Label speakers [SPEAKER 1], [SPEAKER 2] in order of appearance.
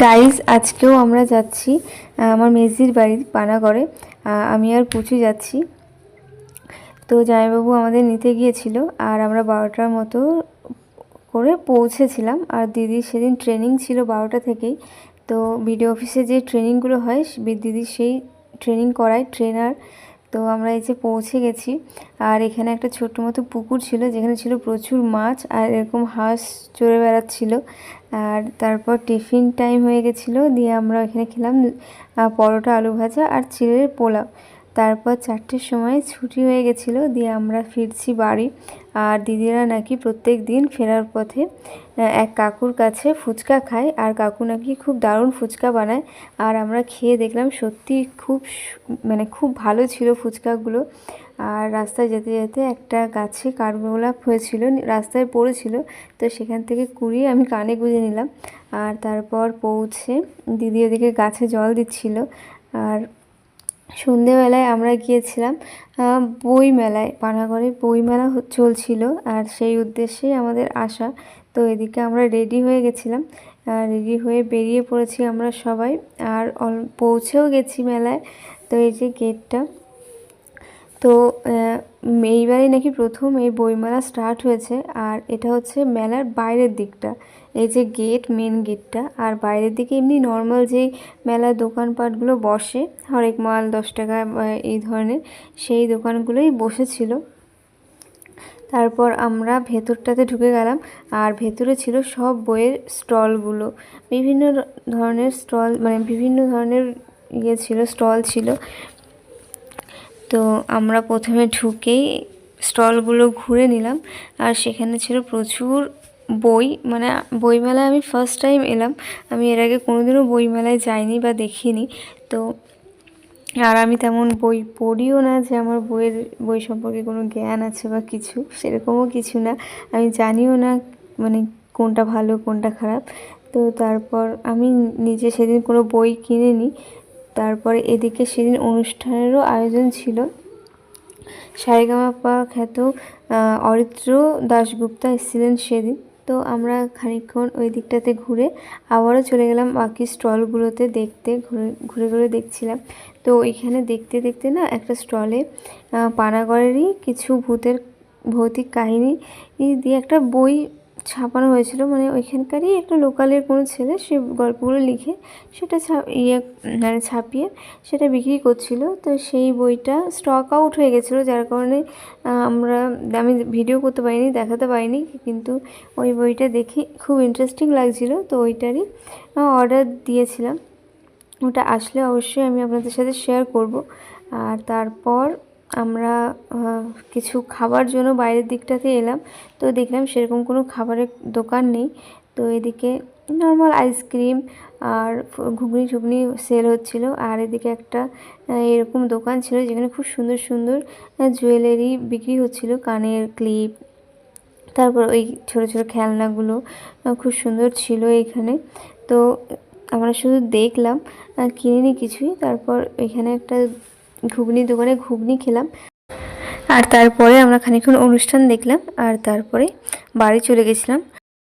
[SPEAKER 1] Guys আজকেও আমরা যাচ্ছি আমার মেজির বাড়ি পানাগড়ে। আমি আর পুচু যাচ্ছি। তো জামাইবাবু আমাদের নিতে গিয়েছিল আর আমরা বারোটার মতো করে পৌঁছেছিলাম। আর দিদির সেদিন ট্রেনিং ছিল বারোটা থেকেই। তো বিডিও অফিসে যে ট্রেনিংগুলো হয় বি- দিদি সেই ট্রেনিং করায়। ট্রেনার তো আমরা এই যে পৌঁছে গেছি। আর এখানে একটা ছোট্ট মতো পুকুর ছিল, যেখানে ছিল প্রচুর মাছ আর এরকম হাঁস চড়ে বেড়াচ্ছিল। আর তারপর টিফিন টাইম হয়ে গেছিল, দিয়ে আমরা এখানে খেলাম পরোটা, আলু ভাজা আর চিলের পোলাও। তারপর চারটের সময় ছুটি হয়ে গেছিল, দিয়ে আমরা ফিরছি বাড়ি। আর দিদিরা নাকি প্রত্যেক দিন ফেরার পথে এক কাকুর কাছে ফুচকা খায়। আর কাকু নাকি খুব দারুণ ফুচকা বানায়। আর আমরা খেয়ে দেখলাম সত্যি খুব মানে খুব ভালো ছিল ফুচকাগুলো। আর রাস্তায় যেতে যেতে একটা গাছে কাঠগোলাপ হয়েছিল, রাস্তায় পড়েছিল। তো সেখান থেকে কুড়িয়ে আমি কানে গুঁজে নিলাম। আর তারপর পৌঁছে দিদি ওদিকে গাছে জল দিচ্ছিল। আর সন্ধেবেলায় আমরা গিয়েছিলাম বই মেলায় পানাগড়ে বই মেলা চলছিল আর সেই উদ্দেশ্যে আমাদের আসা। তো এদিকে আমরা রেডি হয়ে গেছিলাম রেডি হয়ে বেরিয়ে পড়েছি আমরা সবাই আর পৌঁছেও গেছি মেলায়। তো এই যে গেটটা তো এইবারে নাকি প্রথম এই বইমেলা স্টার্ট হয়েছে। আর এটা হচ্ছে মেলার বাইরের দিকটা। এই যে গেট মেন গেটটা আর বাইরের দিকে এমনি নর্মাল যেই মেলার দোকানপাটগুলো বসে, হরেক মাল, দশ টাকা এই ধরনের, সেই দোকানগুলোই বসেছিল। তারপর আমরা ভেতরটাতে ঢুকে গেলাম। আর ভেতরে ছিল সব বইয়ের স্টলগুলো। বিভিন্ন ধরনের স্টল মানে বিভিন্ন ধরনের ইয়ে ছিল, স্টল ছিল। তো আমরা প্রথমে ঢুকেই স্টলগুলো ঘুরে নিলাম আর সেখানে ছিল প্রচুর বই। মানে বইমেলায় আমি ফার্স্ট টাইম এলাম। আমি এর আগে কোনোদিনও বইমেলায় যাইনি বা দেখিনি। তো আর আমি তেমন বই পড়িও না যে আমার বইয়ের, বই সম্পর্কে কোনো জ্ঞান আছে বা কিছু, সেরকমও কিছু না। আমি জানিও না মানে কোনটা ভালো, কোনটা খারাপ। তো তারপর আমি নিজে সেদিন কোনো বই কিনে নিই তারপরে এদিকে সেদিন অনুষ্ঠানেরও আয়োজন ছিল। সারেগামাপা খ্যাত অরিত্র দাশগুপ্তা এসেছিলেন সেদিন। তো আমরা খানিকক্ষণ ওই দিকটাতে ঘুরে আবারও চলে গেলাম বাকি স্টলগুলোতে দেখতে, ঘুরে ঘুরে ঘুরে দেখছিলাম। তো ওইখানে দেখতে দেখতে না একটা স্টলে পানাগড়েরই কিছু ভূতের, ভৌতিক কাহিনী দিয়ে একটা বই ছাপানো হয়েছিল। মানে ওইখানকারই একটা লোকালের কোনো ছেলে, সে গল্পগুলো লিখে সেটা ইয়ে মানে ছাপিয়ে সেটা বিক্রি করছিল। তো সেই বইটা স্টক আউট হয়ে গেছিল, যার কারণে আমরা, আমি ভিডিও করতে পারিনি, দেখাতে পারিনি। কিন্তু ওই বইটা দেখে খুব ইন্টারেস্টিং লাগছিল। তো ওইটারই অর্ডার দিয়েছিলাম। ওটা আসলে অবশ্যই আমি আপনাদের সাথে শেয়ার করব। আর তারপর আমরা কিছু খাবার জন্য বাইরের দিকটাতে এলাম। তো দেখলাম সেরকম কোনো খাবারের দোকান নেই। তো এদিকে নর্মাল আইসক্রিম আর ঘুগনি টুগনি সেল হচ্ছিল। আর এদিকে একটা এরকম দোকান ছিল যেখানে খুব সুন্দর সুন্দর জুয়েলারি বিক্রি হচ্ছিল। কানের ক্লিপ তারপর ওই ছোট ছোট খেলনাগুলো খুব সুন্দর ছিল এখানে। তো আমরা শুধু দেখলাম কিনিনি কিছুই। তারপর এখানে একটা ঘুগনি দোকানে ঘুগনি খেলাম। আর তারপরে আমরা খানিক্ষণ অনুষ্ঠান দেখলাম, আর তারপরে বাড়ি চলে গেছিলাম।